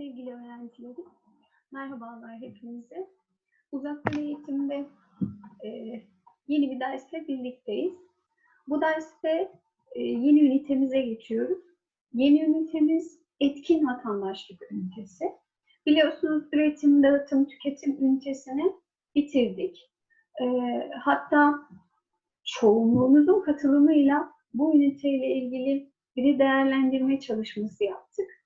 Sevgili öğrencilerim, merhabalar hepinize. Uzaktan eğitimde e, yeni bir dersle birlikteyiz. Bu derste e, yeni ünitemize geçiyoruz. Yeni ünitemiz etkin vatandaşlık ünitesi. Biliyorsunuz üretim, dağıtım, tüketim ünitesini bitirdik. E, hatta çoğunluğunuzun katılımıyla bu üniteyle ilgili bir değerlendirme çalışması yaptık.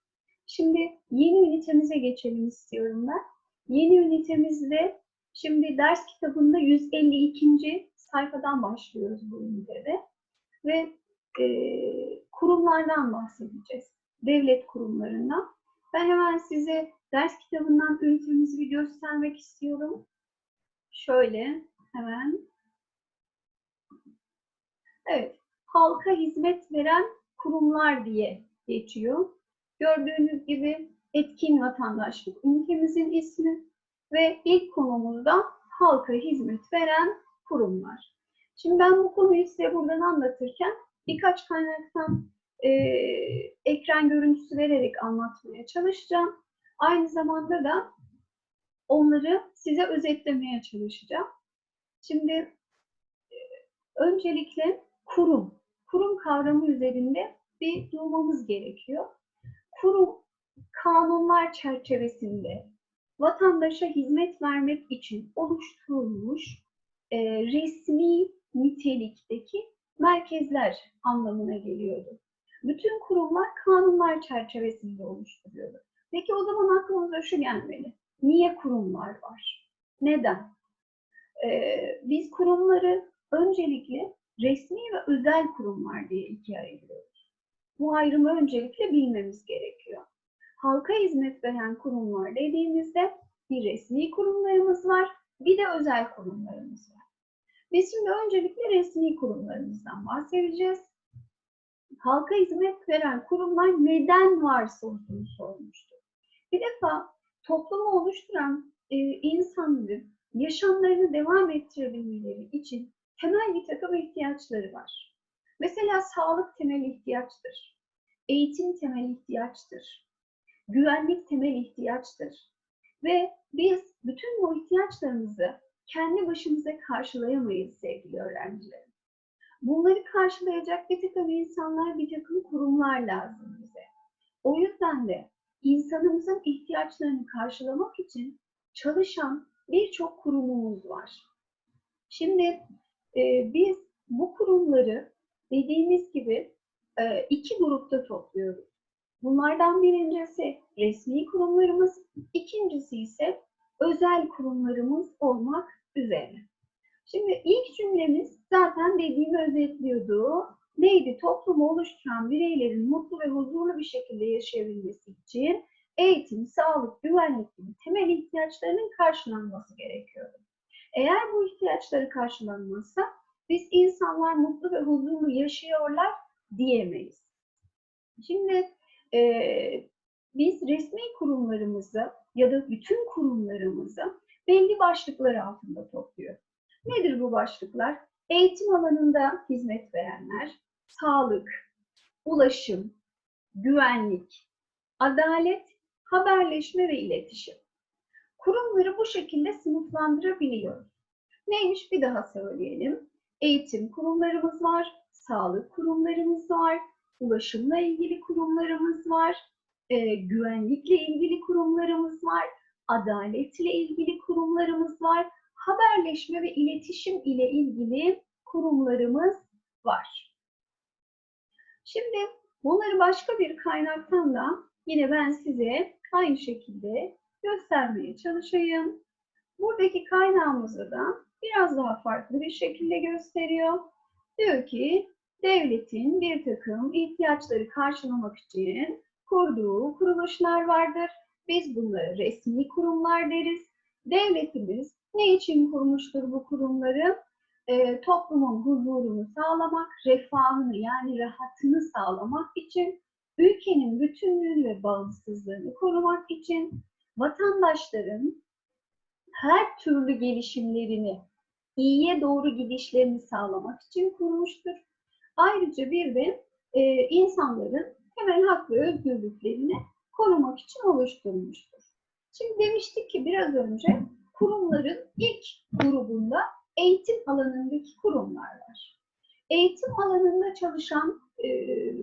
Şimdi yeni ünitemize geçelim istiyorum ben. Yeni ünitemizde şimdi ders kitabında 152. sayfadan başlıyoruz bu ünitede. Ve e, kurumlardan bahsedeceğiz. Devlet kurumlarından. Ben hemen size ders kitabından ünitemizi bir göstermek istiyorum. Şöyle hemen. Evet, halka hizmet veren kurumlar diye geçiyor. Gördüğünüz gibi etkin vatandaşlık ülkemizin ismi ve ilk konumuzda halka hizmet veren kurumlar. Şimdi ben bu konuyu size buradan anlatırken birkaç kaynaktan e, ekran görüntüsü vererek anlatmaya çalışacağım. Aynı zamanda da onları size özetlemeye çalışacağım. Şimdi e, öncelikle kurum, kurum kavramı üzerinde bir durmamız gerekiyor kurum kanunlar çerçevesinde vatandaşa hizmet vermek için oluşturulmuş e, resmi nitelikteki merkezler anlamına geliyordu. Bütün kurumlar kanunlar çerçevesinde oluşturuyordu. Peki o zaman aklımıza şu gelmeli. Niye kurumlar var? Neden? Ee, biz kurumları öncelikle resmi ve özel kurumlar diye ikiye ayırıyoruz. Bu ayrımı öncelikle bilmemiz gerekiyor. Halka hizmet veren kurumlar dediğimizde bir resmi kurumlarımız var, bir de özel kurumlarımız var. Biz şimdi öncelikle resmi kurumlarımızdan bahsedeceğiz. Halka hizmet veren kurumlar neden var sorusunu sormuştuk. Bir defa toplumu oluşturan e, insanların yaşamlarını devam ettirebilmeleri için temel bir takım ihtiyaçları var. Mesela sağlık temel ihtiyaçtır. Eğitim temel ihtiyaçtır. Güvenlik temel ihtiyaçtır. Ve biz bütün bu ihtiyaçlarımızı kendi başımıza karşılayamayız sevgili öğrencilerim. Bunları karşılayacak bir takım insanlar, bir takım kurumlar lazım bize. O yüzden de insanımızın ihtiyaçlarını karşılamak için çalışan birçok kurumumuz var. Şimdi e, biz bu kurumları dediğimiz gibi e, iki grupta topluyoruz. Bunlardan birincisi resmi kurumlarımız, ikincisi ise özel kurumlarımız olmak üzere. Şimdi ilk cümlemiz zaten dediğimi özetliyordu. Neydi? Toplumu oluşturan bireylerin mutlu ve huzurlu bir şekilde yaşayabilmesi için eğitim, sağlık, güvenlik gibi temel ihtiyaçlarının karşılanması gerekiyordu. Eğer bu ihtiyaçları karşılanmazsa biz insanlar mutlu ve huzurlu yaşıyorlar diyemeyiz. Şimdi e, biz resmi kurumlarımızı ya da bütün kurumlarımızı belli başlıklar altında topluyor. Nedir bu başlıklar? Eğitim alanında hizmet verenler, sağlık, ulaşım, güvenlik, adalet, haberleşme ve iletişim. Kurumları bu şekilde sınıflandırabiliyoruz. Neymiş bir daha söyleyelim. Eğitim kurumlarımız var, sağlık kurumlarımız var, ulaşımla ilgili kurumlarımız var, e, güvenlikle ilgili kurumlarımız var, adaletle ilgili kurumlarımız var, haberleşme ve iletişim ile ilgili kurumlarımız var. Şimdi bunları başka bir kaynaktan da yine ben size aynı şekilde göstermeye çalışayım. Buradaki kaynağımızı da biraz daha farklı bir şekilde gösteriyor. Diyor ki devletin bir takım ihtiyaçları karşılamak için kurduğu kuruluşlar vardır. Biz bunları resmi kurumlar deriz. Devletimiz ne için kurmuştur bu kurumları? E, toplumun huzurunu sağlamak, refahını yani rahatını sağlamak için, ülkenin bütünlüğünü ve bağımsızlığını korumak için, vatandaşların her türlü gelişimlerini, iyiye doğru gidişlerini sağlamak için kurmuştur. Ayrıca bir de e, insanların temel hak ve özgürlüklerini korumak için oluşturulmuştur. Şimdi demiştik ki biraz önce kurumların ilk grubunda eğitim alanındaki kurumlar var. Eğitim alanında çalışan e,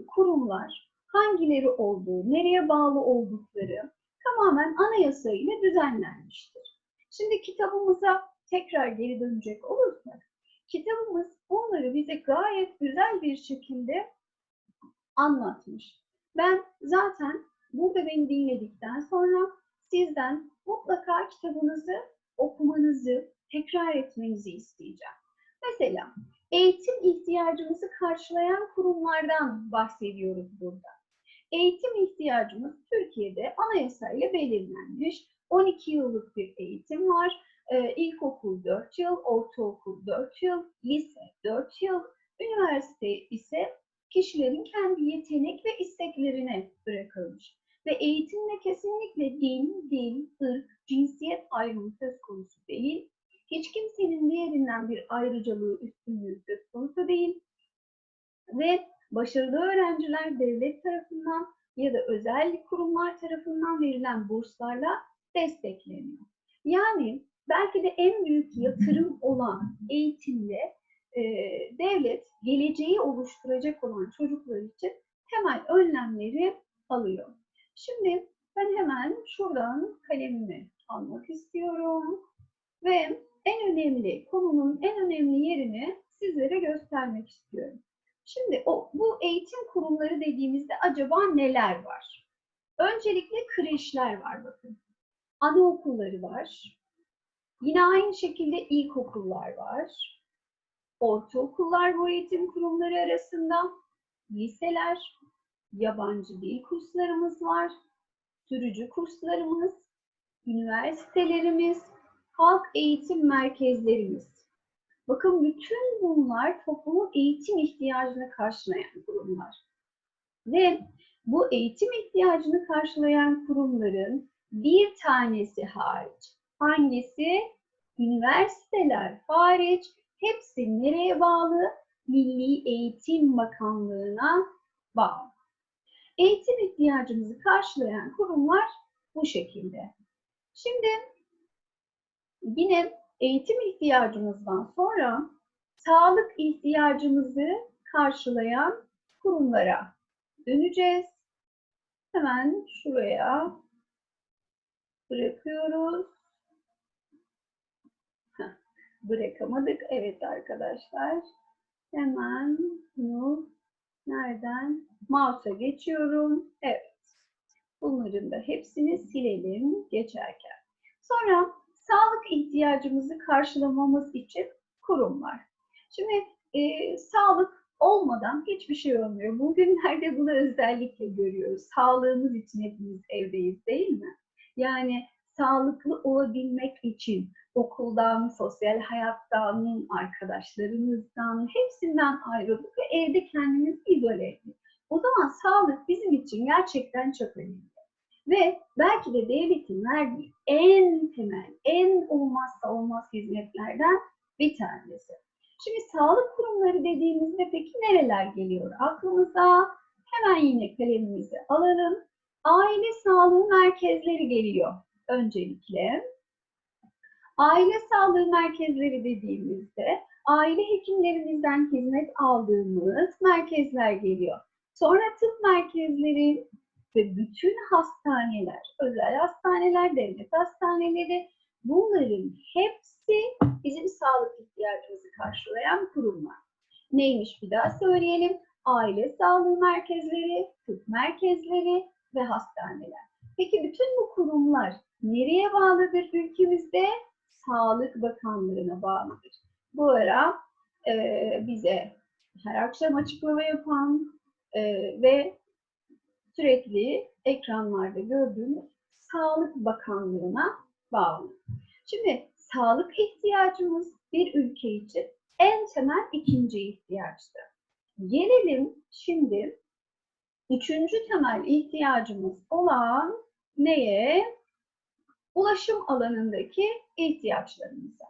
kurumlar hangileri olduğu, nereye bağlı oldukları tamamen anayasa ile düzenlenmiştir. Şimdi kitabımıza tekrar geri dönecek olursak, kitabımız onları bize gayet güzel bir şekilde anlatmış. Ben zaten burada beni dinledikten sonra sizden mutlaka kitabınızı okumanızı, tekrar etmenizi isteyeceğim. Mesela eğitim ihtiyacımızı karşılayan kurumlardan bahsediyoruz burada. Eğitim ihtiyacımız Türkiye'de anayasayla belirlenmiş. 12 yıllık bir eğitim var. Ee, ilkokul 4 yıl, ortaokul 4 yıl, lise 4 yıl, üniversite ise kişilerin kendi yetenek ve isteklerine bırakılmış. Ve eğitimde kesinlikle din, dil, ırk, cinsiyet ayrımı söz konusu değil. Hiç kimsenin diğerinden bir ayrıcalığı, üstünlüğü söz konusu değil. Ve başarılı öğrenciler devlet tarafından ya da özel kurumlar tarafından verilen burslarla destekleniyor. Yani belki de en büyük yatırım olan eğitimde e, devlet geleceği oluşturacak olan çocuklar için temel önlemleri alıyor. Şimdi ben hemen şuradan kalemimi almak istiyorum ve en önemli konunun en önemli yerini sizlere göstermek istiyorum. Şimdi o, bu eğitim kurumları dediğimizde acaba neler var? Öncelikle kreşler var bakın. Anaokulları var. Yine aynı şekilde ilkokullar var. Ortaokullar bu eğitim kurumları arasında. Liseler, yabancı dil kurslarımız var. Sürücü kurslarımız, üniversitelerimiz, halk eğitim merkezlerimiz. Bakın bütün bunlar toplumun eğitim ihtiyacını karşılayan kurumlar. Ve bu eğitim ihtiyacını karşılayan kurumların bir tanesi hariç. Hangisi? Üniversiteler hariç. Hepsi nereye bağlı? Milli Eğitim Bakanlığı'na bağlı. Eğitim ihtiyacımızı karşılayan kurumlar bu şekilde. Şimdi yine eğitim ihtiyacımızdan sonra sağlık ihtiyacımızı karşılayan kurumlara döneceğiz. Hemen şuraya bırakıyoruz. Bırakamadık. Evet arkadaşlar. Hemen bunu nereden? Mouse'a geçiyorum. Evet. Bunların da hepsini silelim geçerken. Sonra sağlık ihtiyacımızı karşılamamız için kurum var. Şimdi e, sağlık olmadan hiçbir şey olmuyor. Bugünlerde bunu özellikle görüyoruz. Sağlığımız için hepimiz evdeyiz değil mi? Yani sağlıklı olabilmek için okuldan, sosyal hayattan, arkadaşlarımızdan, hepsinden ayrıldık ve evde kendimizi izole ettik. O zaman sağlık bizim için gerçekten çok önemli. Ve belki de devletin verdiği en temel, en olmazsa olmaz hizmetlerden bir tanesi. Şimdi sağlık kurumları dediğimizde peki nereler geliyor aklımıza? Hemen yine kalemimizi alalım. Aile sağlığı merkezleri geliyor öncelikle. Aile sağlığı merkezleri dediğimizde aile hekimlerimizden hizmet aldığımız merkezler geliyor. Sonra tıp merkezleri ve bütün hastaneler, özel hastaneler, devlet hastaneleri bunların hepsi bizim sağlık ihtiyacımızı karşılayan kurumlar. Neymiş bir daha söyleyelim. Aile sağlığı merkezleri, tıp merkezleri ve hastaneler. Peki bütün bu kurumlar nereye bağlıdır ülkemizde? Sağlık Bakanlığı'na bağlıdır. Bu ara e, bize her akşam açıklama yapan e, ve sürekli ekranlarda gördüğümüz Sağlık Bakanlığı'na bağlı. Şimdi sağlık ihtiyacımız bir ülke için en temel ikinci ihtiyaçtır. Gelelim şimdi üçüncü temel ihtiyacımız olan neye? Ulaşım alanındaki ihtiyaçlarımıza.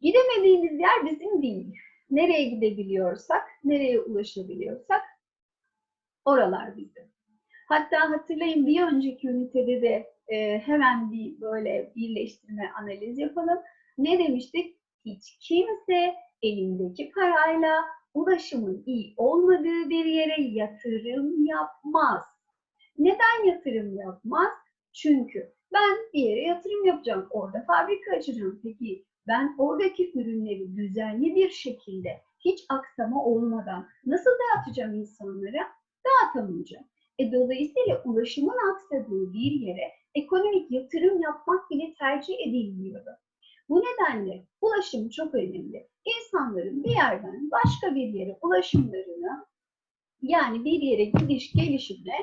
Gidemediğimiz yer bizim değil. Nereye gidebiliyorsak, nereye ulaşabiliyorsak oralar bizim. Hatta hatırlayın bir önceki ünitede de e, hemen bir böyle birleştirme analiz yapalım. Ne demiştik? Hiç kimse elindeki parayla ulaşımın iyi olmadığı bir yere yatırım yapmaz. Neden yatırım yapmaz? Çünkü ben bir yere yatırım yapacağım. Orada fabrika açacağım. Peki ben oradaki ürünleri düzenli bir şekilde hiç aksama olmadan nasıl dağıtacağım insanlara? Dağıtamayacağım. E, dolayısıyla ulaşımın aksadığı bir yere ekonomik yatırım yapmak bile tercih edilmiyordu. Bu nedenle ulaşım çok önemli. İnsanların bir yerden başka bir yere ulaşımlarını yani bir yere gidiş gelişine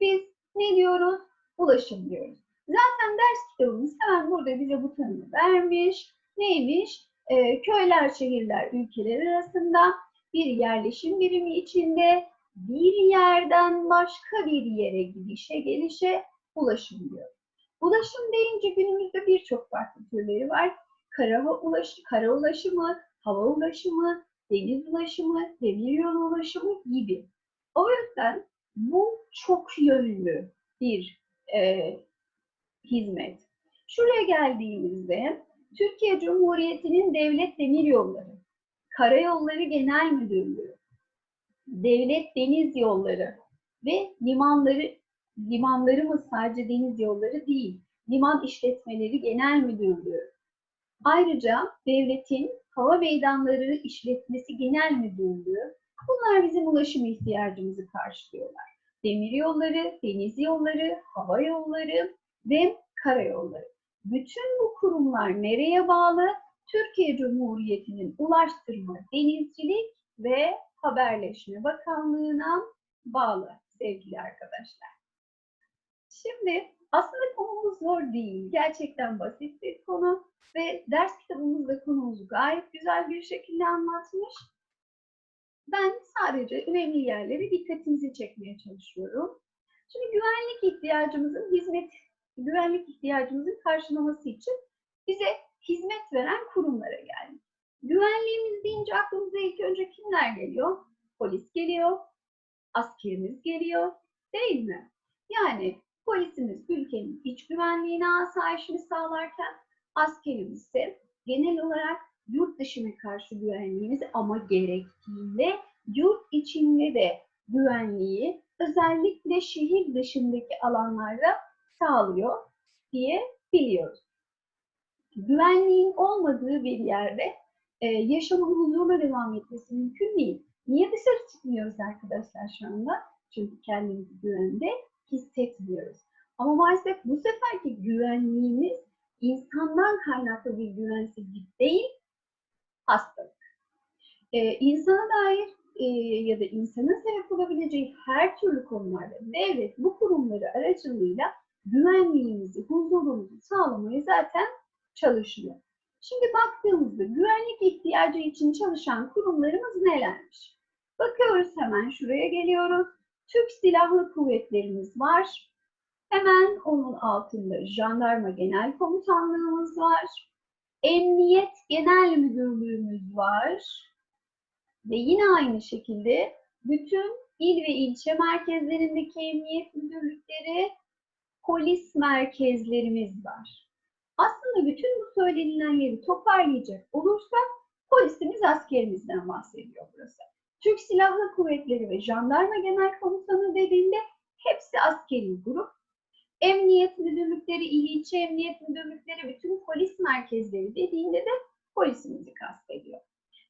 biz ne diyoruz? Ulaşım diyoruz. Zaten ders kitabımız hemen burada bize bu tanımı vermiş. Neymiş? Ee, köyler, şehirler, ülkeler arasında bir yerleşim birimi içinde bir yerden başka bir yere gidişe gelişe ulaşım diyor. Ulaşım deyince günümüzde birçok farklı türleri var. Kara, ulaş, kara ulaşımı, hava ulaşımı, deniz ulaşımı, demiryolu ulaşımı gibi. O yüzden bu çok yönlü bir e, hizmet. Şuraya geldiğimizde Türkiye Cumhuriyeti'nin Devlet Demiryolları, Karayolları Genel Müdürlüğü, Devlet Deniz Yolları ve limanları limanlarımız sadece deniz yolları değil, Liman İşletmeleri Genel Müdürlüğü. Ayrıca devletin hava meydanları işletmesi genel müdürlüğü. Bunlar bizim ulaşım ihtiyacımızı karşılıyorlar. Demir yolları, deniz yolları, hava yolları ve karayolları. Bütün bu kurumlar nereye bağlı? Türkiye Cumhuriyeti'nin Ulaştırma, Denizcilik ve Haberleşme Bakanlığı'na bağlı sevgili arkadaşlar. Şimdi aslında konumuz zor değil. Gerçekten basit bir konu ve ders kitabımızda konumuzu gayet güzel bir şekilde anlatmış. Ben sadece önemli yerleri dikkatinizi çekmeye çalışıyorum. Şimdi güvenlik ihtiyacımızın hizmet, güvenlik ihtiyacımızın karşılaması için bize hizmet veren kurumlara geldik. Güvenliğimiz deyince aklımıza ilk önce kimler geliyor? Polis geliyor, askerimiz geliyor, değil mi? Yani polisimiz ülkenin iç güvenliğine asayişini sağlarken askerimiz ise genel olarak yurt dışına karşı güvenliğimizi ama gerektiğinde yurt içinde de güvenliği özellikle şehir dışındaki alanlarda sağlıyor diye biliyoruz. Güvenliğin olmadığı bir yerde e, yaşamın huzurla devam etmesi mümkün değil. Niye dışarı çıkmıyoruz arkadaşlar şu anda? Çünkü kendimizi güvende hissetmiyoruz. Ama maalesef bu seferki güvenliğimiz insandan kaynaklı bir güvensizlik değil, hastalık. Ee, insana dair e, ya da insana sebep olabileceği her türlü konularda devlet bu kurumları aracılığıyla güvenliğimizi, huzurumuzu sağlamaya zaten çalışıyor. Şimdi baktığımızda güvenlik ihtiyacı için çalışan kurumlarımız nelermiş? Bakıyoruz hemen şuraya geliyoruz. Türk Silahlı Kuvvetlerimiz var. Hemen onun altında Jandarma Genel Komutanlığımız var. Emniyet Genel Müdürlüğümüz var. Ve yine aynı şekilde bütün il ve ilçe merkezlerindeki emniyet müdürlükleri, polis merkezlerimiz var. Aslında bütün bu söylenilenleri toparlayacak olursak polisimiz askerimizden bahsediyor burası. Türk Silahlı Kuvvetleri ve Jandarma Genel Komutanı dediğinde hepsi askeri grup. Emniyet müdürlükleri, il ilçe emniyet müdürlükleri, bütün polis merkezleri dediğinde de polisimizi kastediyor.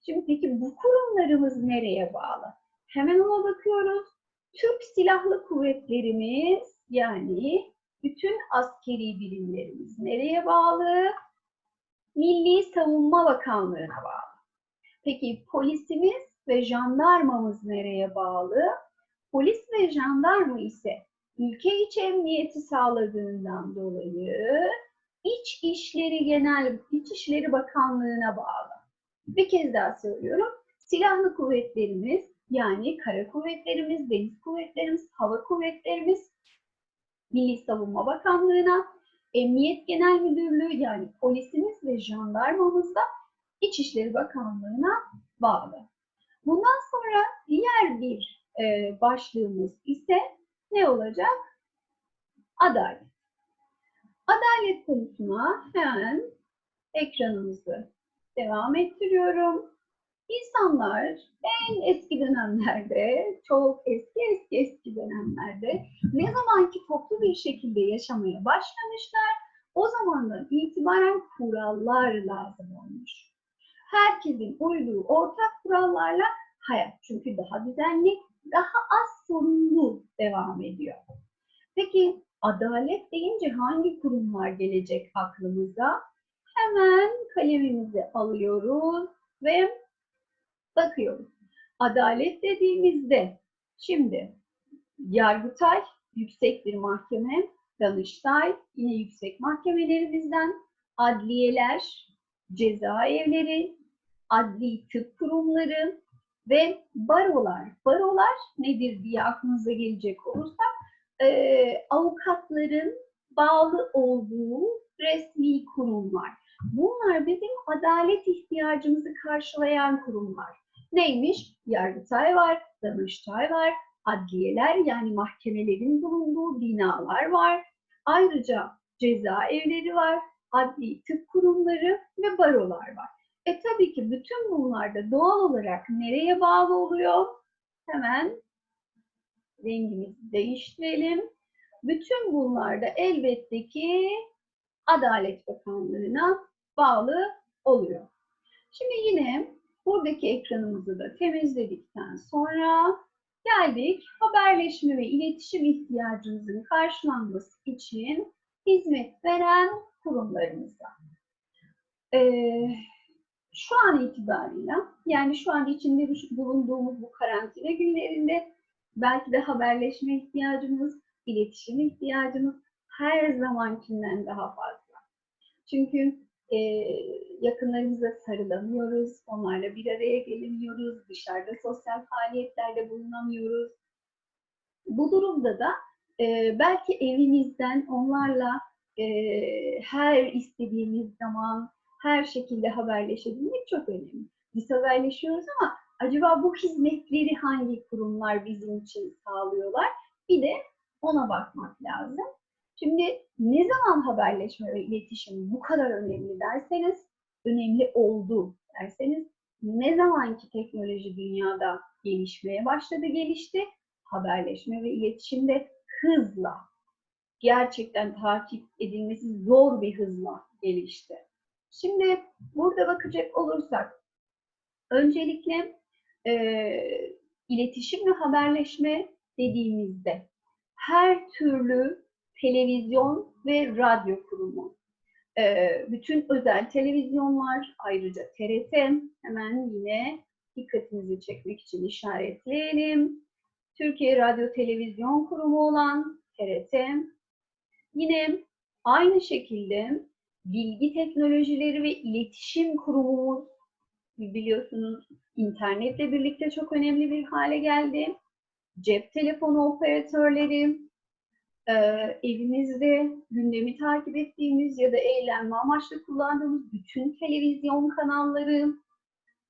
Şimdi peki bu kurumlarımız nereye bağlı? Hemen ona bakıyoruz. Türk Silahlı Kuvvetlerimiz yani bütün askeri birimlerimiz nereye bağlı? Milli Savunma Bakanlığı'na bağlı. Peki polisimiz ve jandarmamız nereye bağlı? Polis ve jandarma ise ülke içi emniyeti sağladığından dolayı İç İşleri Genel İçişleri Bakanlığı'na bağlı. Bir kez daha söylüyorum. Silahlı kuvvetlerimiz yani kara kuvvetlerimiz, deniz kuvvetlerimiz, hava kuvvetlerimiz Milli Savunma Bakanlığı'na, Emniyet Genel Müdürlüğü yani polisimiz ve jandarmamız da İçişleri Bakanlığı'na bağlı. Bundan sonra diğer bir e, başlığımız ise ne olacak? Adalet. Adalet konusuna hemen ekranımızı devam ettiriyorum. İnsanlar en eski dönemlerde, çok eski eski eski dönemlerde ne zamanki toplu bir şekilde yaşamaya başlamışlar, o zamandan itibaren kurallar lazım. Herkesin uyduğu ortak kurallarla hayat çünkü daha düzenli, daha az sorumlu devam ediyor. Peki adalet deyince hangi kurumlar gelecek aklımıza? Hemen kalemimizi alıyoruz ve bakıyoruz. Adalet dediğimizde şimdi Yargıtay, yüksek bir mahkeme, Danıştay, yine yüksek mahkemelerimizden, adliyeler, cezaevleri, adli tıp kurumları ve barolar. Barolar nedir diye aklınıza gelecek olursak, e, avukatların bağlı olduğu resmi kurumlar. Bunlar bizim adalet ihtiyacımızı karşılayan kurumlar. Neymiş? Yargıtay var, Danıştay var, adliyeler yani mahkemelerin bulunduğu binalar var. Ayrıca cezaevleri var, adli tıp kurumları ve barolar var. E tabii ki bütün bunlar da doğal olarak nereye bağlı oluyor? Hemen rengimizi değiştirelim. Bütün bunlar da elbette ki Adalet Bakanlığı'na bağlı oluyor. Şimdi yine buradaki ekranımızı da temizledikten sonra geldik haberleşme ve iletişim ihtiyacımızın karşılanması için hizmet veren kurumlarımıza. Ee, şu an itibariyle yani şu an içinde bulunduğumuz bu karantina günlerinde belki de haberleşme ihtiyacımız, iletişim ihtiyacımız her zamankinden daha fazla. Çünkü e, yakınlarımıza sarılamıyoruz, onlarla bir araya gelemiyoruz, dışarıda sosyal faaliyetlerde bulunamıyoruz. Bu durumda da e, belki evimizden onlarla e, her istediğimiz zaman her şekilde haberleşebilmek çok önemli. Biz haberleşiyoruz ama acaba bu hizmetleri hangi kurumlar bizim için sağlıyorlar? Bir de ona bakmak lazım. Şimdi ne zaman haberleşme ve iletişim bu kadar önemli derseniz, önemli oldu derseniz, ne zamanki teknoloji dünyada gelişmeye başladı, gelişti, haberleşme ve iletişimde hızla, gerçekten takip edilmesi zor bir hızla gelişti. Şimdi burada bakacak olursak, öncelikle e, iletişim ve haberleşme dediğimizde her türlü televizyon ve radyo kurumu, e, bütün özel televizyonlar, ayrıca TRT, hemen yine dikkatinizi çekmek için işaretleyelim. Türkiye Radyo Televizyon Kurumu olan TRT, yine aynı şekilde Bilgi Teknolojileri ve İletişim Kurumumuz biliyorsunuz internetle birlikte çok önemli bir hale geldi. Cep telefonu operatörleri, e, evimizde gündemi takip ettiğimiz ya da eğlenme amaçlı kullandığımız bütün televizyon kanalları,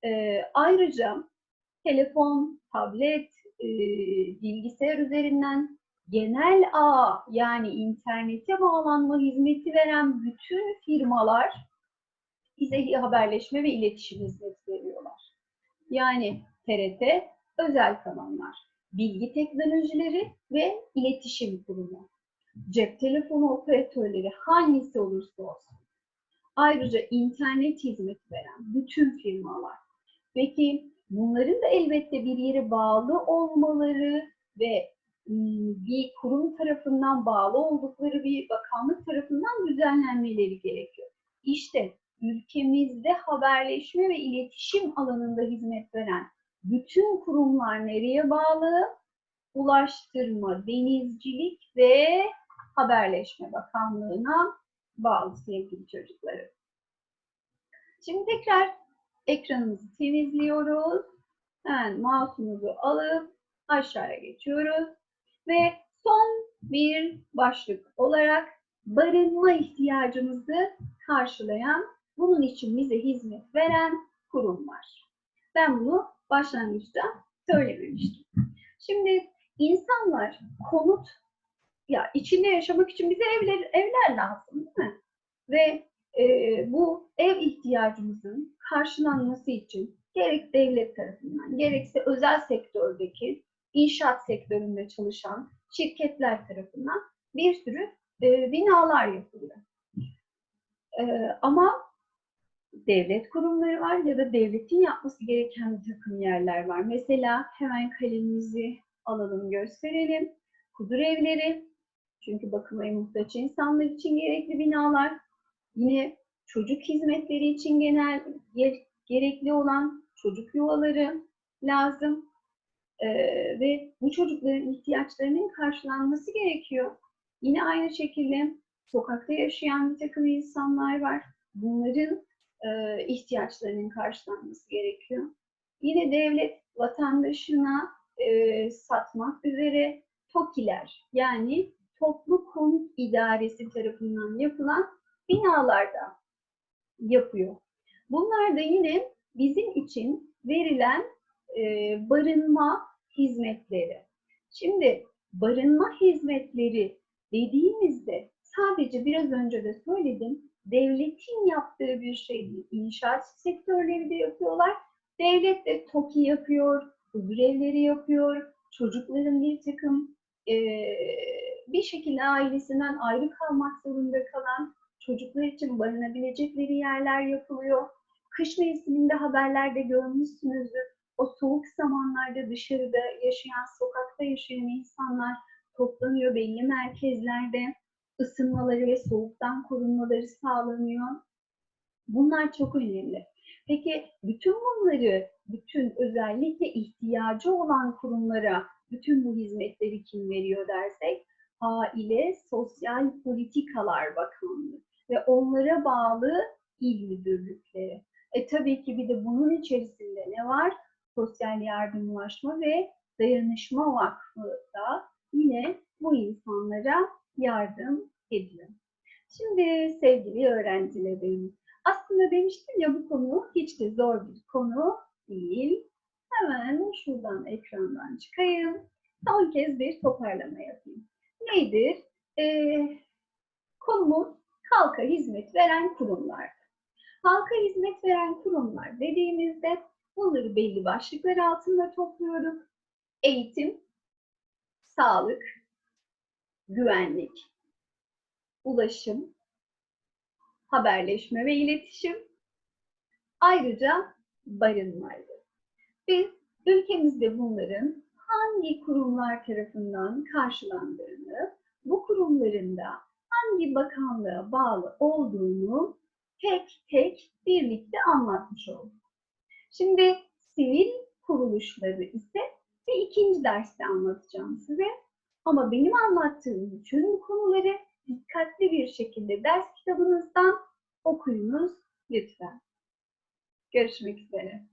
e, ayrıca telefon, tablet, e, bilgisayar üzerinden genel ağ yani internete bağlanma hizmeti veren bütün firmalar bize haberleşme ve iletişim hizmeti veriyorlar. Yani TRT özel kanallar, bilgi teknolojileri ve iletişim kurumu, cep telefonu operatörleri hangisi olursa olsun. Ayrıca internet hizmeti veren bütün firmalar. Peki bunların da elbette bir yere bağlı olmaları ve bir kurum tarafından bağlı oldukları bir bakanlık tarafından düzenlenmeleri gerekiyor. İşte ülkemizde haberleşme ve iletişim alanında hizmet veren bütün kurumlar nereye bağlı? Ulaştırma, Denizcilik ve Haberleşme Bakanlığı'na bağlı sevgili çocuklarım. Şimdi tekrar ekranımızı temizliyoruz. Hemen mouse'umuzu alıp aşağıya geçiyoruz. Ve son bir başlık olarak barınma ihtiyacımızı karşılayan, bunun için bize hizmet veren kurumlar. Ben bunu başlangıçta söylememiştim. Şimdi İnsanlar konut, ya içinde yaşamak için bize evler, evler lazım değil mi? Ve e, bu ev ihtiyacımızın karşılanması için gerek devlet tarafından, gerekse özel sektördeki inşaat sektöründe çalışan şirketler tarafından bir sürü e, binalar yapılıyor. E, ama devlet kurumları var ya da devletin yapması gereken bir takım yerler var. Mesela hemen kalemimizi alalım gösterelim. Huzur evleri, çünkü bakıma muhtaç insanlar için gerekli binalar. Yine çocuk hizmetleri için genel gerekli olan çocuk yuvaları lazım. Ee, ve bu çocukların ihtiyaçlarının karşılanması gerekiyor. Yine aynı şekilde sokakta yaşayan bir takım insanlar var. Bunların e, ihtiyaçlarının karşılanması gerekiyor. Yine devlet vatandaşına e, satmak üzere TOKİ'ler yani Toplu Konut İdaresi tarafından yapılan binalarda yapıyor. Bunlar da yine bizim için verilen e, barınma hizmetleri. Şimdi barınma hizmetleri dediğimizde sadece biraz önce de söyledim devletin yaptığı bir şey değil. İnşaat sektörleri de yapıyorlar. Devlet de TOKİ yapıyor, huzur evleri yapıyor, çocukların bir takım e, bir şekilde ailesinden ayrı kalmak zorunda kalan çocuklar için barınabilecekleri yerler yapılıyor. Kış mevsiminde haberlerde görmüşsünüzdür. O soğuk zamanlarda dışarıda yaşayan, sokakta yaşayan insanlar toplanıyor belli merkezlerde ısınmaları ve soğuktan korunmaları sağlanıyor. Bunlar çok önemli. Peki bütün bunları, bütün özellikle ihtiyacı olan kurumlara bütün bu hizmetleri kim veriyor dersek, Aile Sosyal Politikalar Bakanlığı ve onlara bağlı il müdürlükleri. E tabii ki bir de bunun içerisinde ne var? Sosyal Yardımlaşma ve Dayanışma Vakfı da yine bu insanlara yardım ediyor. Şimdi sevgili öğrencilerim, aslında demiştim ya bu konu hiç de zor bir konu değil. Hemen şuradan ekrandan çıkayım. Son kez bir toparlama yapayım. Nedir? Ee, konumuz halka hizmet veren kurumlar. Halka hizmet veren kurumlar dediğimizde bunları belli başlıklar altında topluyoruz. Eğitim, sağlık, güvenlik, ulaşım, haberleşme ve iletişim, ayrıca barınmaydı. Biz ülkemizde bunların hangi kurumlar tarafından karşılandığını, bu kurumların da hangi bakanlığa bağlı olduğunu tek tek birlikte anlatmış olduk. Şimdi sivil kuruluşları ise bir ikinci derste anlatacağım size. Ama benim anlattığım bütün konuları dikkatli bir şekilde ders kitabınızdan okuyunuz lütfen. Görüşmek üzere.